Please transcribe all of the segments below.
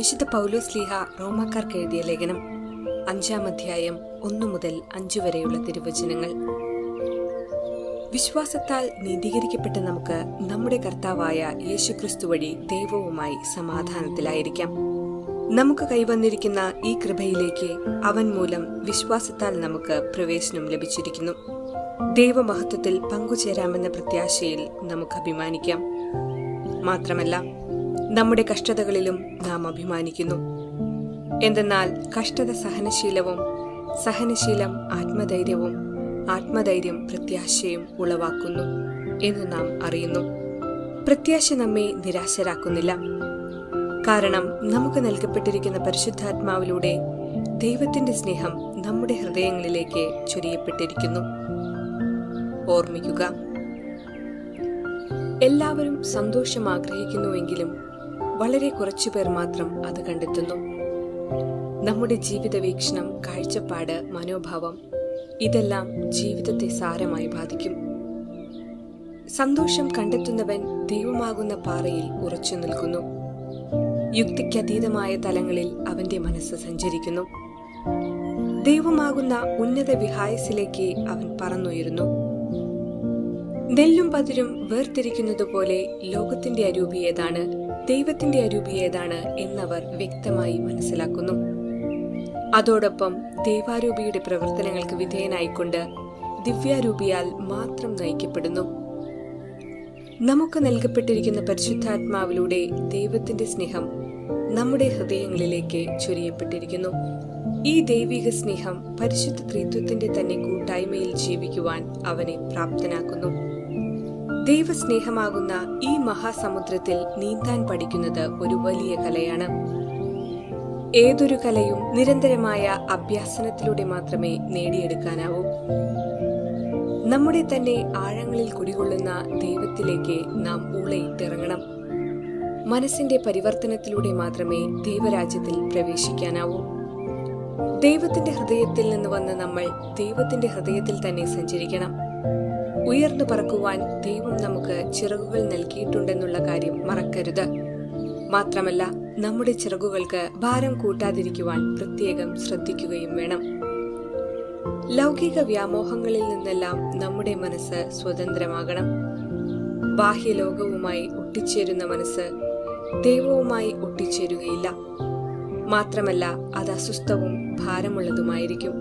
വിശുദ്ധ പൗലോസ് ലീഹ റോമാക്കാർക്ക് എഴുതിയ ലേഖനം. അഞ്ചാം അധ്യായം ഒന്നു മുതൽ അഞ്ചു വരെയുള്ള തിരുവചനങ്ങൾ. വിശ്വാസത്താൽ നീതീകരിക്കപ്പെട്ട നമുക്ക് നമ്മുടെ കർത്താവായ യേശുക്രിസ്തു വഴി ദൈവവുമായി സമാധാനത്തിലായിരിക്കാം. നമുക്ക് കൈവന്നിരിക്കുന്ന ഈ കൃപയിലേക്ക് അവൻ മൂലം വിശ്വാസത്താൽ നമുക്ക് പ്രവേശനം ലഭിച്ചിരിക്കുന്നു. ദൈവമഹത്വത്തിൽ പങ്കുചേരാമെന്ന പ്രത്യാശയിൽ നമുക്ക് അഭിമാനിക്കാം. മാത്രമല്ല നമ്മുടെ കഷ്ടതകളിലും നാം അഭിമാനിക്കുന്നു. എന്തെന്നാൽ കഷ്ടത സഹനശീലവും സഹനശീലം ആത്മധൈര്യവും ആത്മധൈര്യം പ്രത്യാശയും ഉളവാക്കുന്നു എന്ന് നാം അറിയുന്നു. പ്രത്യാശ നമ്മെ നിരാശരാക്കുന്നില്ല. കാരണം നമുക്ക് നൽകപ്പെട്ടിരിക്കുന്ന പരിശുദ്ധാത്മാവിലൂടെ ദൈവത്തിന്റെ സ്നേഹം നമ്മുടെ ഹൃദയങ്ങളിലേക്ക് ചൊരിയപ്പെട്ടിരിക്കുന്നു. ഓർമ്മിക്കുക എല്ലാവരും സന്തോഷം ആഗ്രഹിക്കുന്നുവെങ്കിലും വളരെ കുറച്ചുപേർ മാത്രം അത് കണ്ടെത്തുന്നു. നമ്മുടെ ജീവിത വീക്ഷണം കാഴ്ചപ്പാട് മനോഭാവം ഇതെല്ലാം ജീവിതത്തെ സാരമായി ബാധിക്കും. സന്തോഷം കണ്ടെത്തുന്നവൻ ദൈവമാകുന്ന പാറയിൽ ഉറച്ചു നിൽക്കുന്നു. യുക്തിക്കതീതമായ തലങ്ങളിൽ അവന്റെ മനസ്സ് സഞ്ചരിക്കുന്നു. ദൈവമാകുന്ന ഉന്നത വിഹായസിലേക്ക് അവൻ പറന്നുയരുന്നു. നെല്ലും പതിരും വേർതിരിക്കുന്നത് പോലെ ലോകത്തിന്റെ അരൂപി ഏതാണ്? ദൈവത്തിന്റെ അരൂപി ഏതാണ് എന്നവർ വ്യക്തമായി മനസ്സിലാക്കുന്നു. അതോടൊപ്പം ദൈവാരൂപിയുടെ പ്രവർത്തനങ്ങൾക്ക് വിധേയനായിക്കൊണ്ട് ദിവ്യാരൂപിയാൽ മാത്രം നയിക്കപ്പെടുന്നു. നമുക്ക് നൽകപ്പെട്ടിരിക്കുന്ന പരിശുദ്ധാത്മാവിലൂടെ ദൈവത്തിന്റെ സ്നേഹം നമ്മുടെ ഹൃദയങ്ങളിലേക്ക് ചൊരിയപ്പെട്ടിരിക്കുന്നു. ഈ ദൈവിക സ്നേഹം പരിശുദ്ധ ത്രിത്വത്തിന്റെ തന്നെ കൂട്ടായ്മയിൽ ജീവിക്കുവാൻ അവനെ പ്രാപ്തനാക്കുന്നു. ദൈവസ്നേഹമാകുന്ന ഈ മഹാസമുദ്രത്തിൽ നീന്താൻ പഠിക്കുന്നത് ഒരു വലിയ കലയാണ്. ഏതൊരു കലയും നിരന്തരമായ അഭ്യാസനത്തിലൂടെ മാത്രമേ നേടിയെടുക്കാനാവൂ. നമ്മുടെ തന്നെ ആഴങ്ങളിൽ കുടികൊള്ളുന്ന ദൈവത്തിലേക്ക് നാം ഊളയിട്ടിറങ്ങണം. മനസ്സിന്റെ പരിവർത്തനത്തിലൂടെ മാത്രമേ ദൈവരാജ്യത്തിൽ പ്രവേശിക്കാനാവൂ. ദൈവത്തിന്റെ ഹൃദയത്തിൽ നിന്ന് വന്ന നമ്മൾ ദൈവത്തിന്റെ ഹൃദയത്തിൽ തന്നെ സഞ്ചരിക്കണം. ഉയർന്നു പറക്കുവാൻ ദൈവം നമുക്ക് ചിറകുകൾ നൽകിയിട്ടുണ്ടെന്നുള്ള കാര്യം മറക്കരുത്. മാത്രമല്ല നമ്മുടെ ചിറകുകൾക്ക് ഭാരം കൂട്ടാതിരിക്കുവാൻ പ്രത്യേകം ശ്രദ്ധിക്കുകയും വേണം. ലൗകിക വ്യാമോഹങ്ങളിൽ നിന്നെല്ലാം നമ്മുടെ മനസ്സ് സ്വതന്ത്രമാകണം. ബാഹ്യലോകവുമായി ഒട്ടിച്ചേരുന്ന മനസ്സ് ദൈവവുമായി ഒട്ടിച്ചേരുകയില്ല. മാത്രമല്ല അത് അസ്വസ്ഥവും ഭാരമുള്ളതുമായിരിക്കും.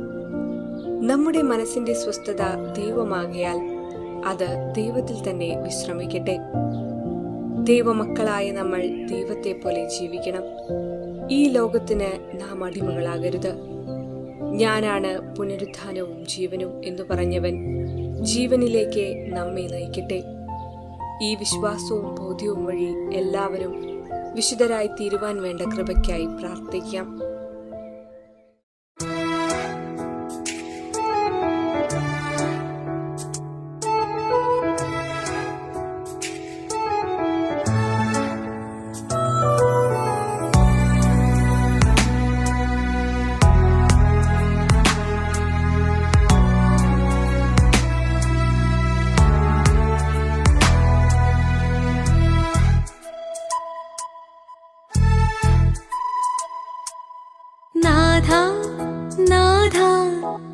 നമ്മുടെ മനസ്സിന്റെ സ്വസ്ഥത ദൈവമാകിയാൽ അത് ദൈവത്തിൽ തന്നെ വിശ്രമിക്കട്ടെ. ദൈവമക്കളായ നമ്മൾ ദൈവത്തെ പോലെ ജീവിക്കണം. ഈ ലോകത്തിന് നാം അടിമകളാകരുത്. ഞാനാണ് പുനരുത്ഥാനവും ജീവനും എന്ന് പറഞ്ഞവൻ. ജീവനിലേക്ക് നമ്മെ നയിക്കട്ടെ. ഈ വിശ്വാസവും ബോധ്യവും വഴി എല്ലാവരും വിശുദ്ധരായി തീരുവാൻ വേണ്ട കൃപയ്ക്കായി പ്രാർത്ഥിക്കാം.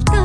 falta.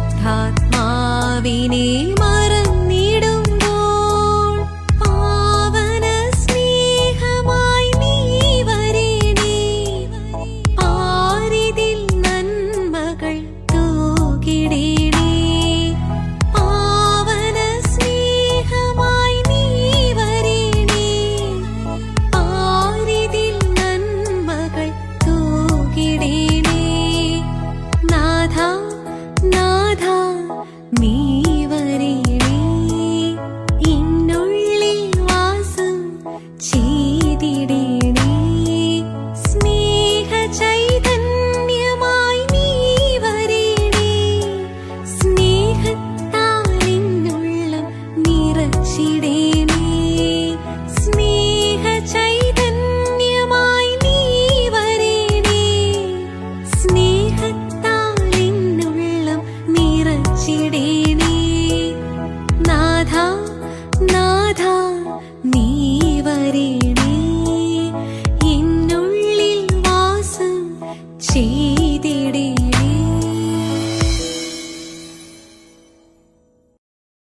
പരിശുദ്ധാത്മാവിനെ മാ